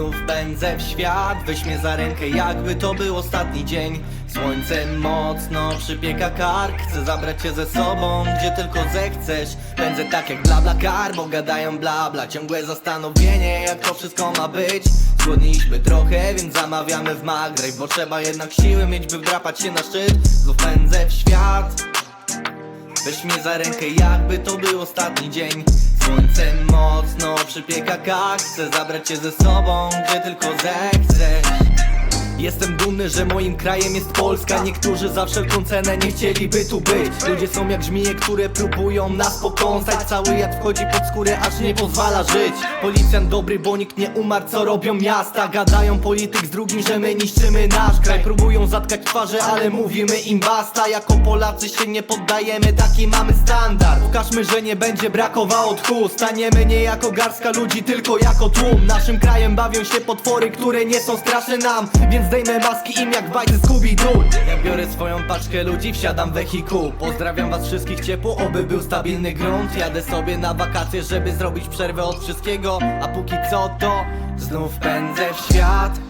Znów pędzę w świat, weź mnie za rękę jakby to był ostatni dzień. Słońce mocno przypieka kark, chcę zabrać cię ze sobą, gdzie tylko zechcesz. Pędzę tak jak bla bla kar, bo gadają bla bla. Ciągłe zastanowienie, jak to wszystko ma być. Zgłodniliśmy trochę, więc zamawiamy w Magdrej Bo trzeba jednak siły mieć, by wdrapać się na szczyt. Znów pędzę w świat. Weź mnie za rękę jakby to był ostatni dzień. Słońce mocno przypieka kark Chcę zabrać cię ze sobą, gdzie tylko zechcesz Jestem dumny, że moim krajem jest Polska. Niektórzy za wszelką cenę nie chcieliby tu być. Ludzie są jak żmije, które próbują nas pokąsać. Cały jad wchodzi pod skórę, aż nie pozwala żyć. Policjant dobry, bo nikt nie umarł, co robią miasta. Gadają polityk z drugim, że my niszczymy nasz kraj. Próbują zatkać twarze, ale mówimy im basta. Jako Polacy się nie poddajemy, taki mamy standard. Pokażmy, że nie będzie brakowało tchu Staniemy nie jako garstka ludzi, tylko jako tłum. Naszym krajem bawią się potwory, które nie są straszne nam. Więc zdejmę maski im jak bajty z Scooby-Doo Ja biorę swoją paczkę ludzi, wsiadam wehikuł. Pozdrawiam was wszystkich ciepło, oby był stabilny grunt. Jadę sobie na wakacje, żeby zrobić przerwę od wszystkiego. A póki co to znów pędzę w świat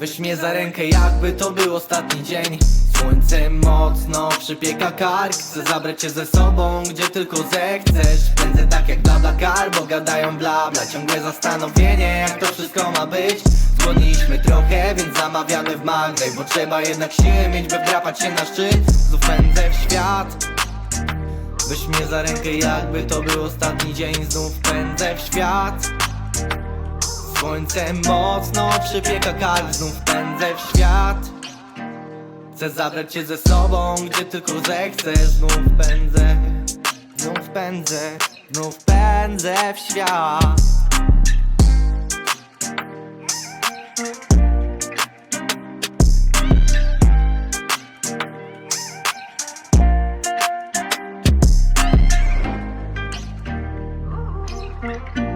Weź mnie za rękę jakby to był ostatni dzień. Słońce mocno przypieka kark. Chcę zabrać cię ze sobą, gdzie tylko zechcesz. Pędzę tak jak BlaBlaCar, bo gadają bla bla. Ciągłe zastanowienie, jak to wszystko ma być. Zgodniliśmy trochę, więc zamawiamy w Magdrej Bo trzeba jednak siły mieć, by wdrapać się na szczyt. Znów pędzę w świat. Weź mnie za rękę jakby to był ostatni dzień. Znów pędzę w świat Słońce mocno przypieka każdy znów pędzę w świat. Chcę zabrać cię ze sobą, gdzie tylko zechcę Znów pędzę, znów pędzę, znów pędzę w świat. Thank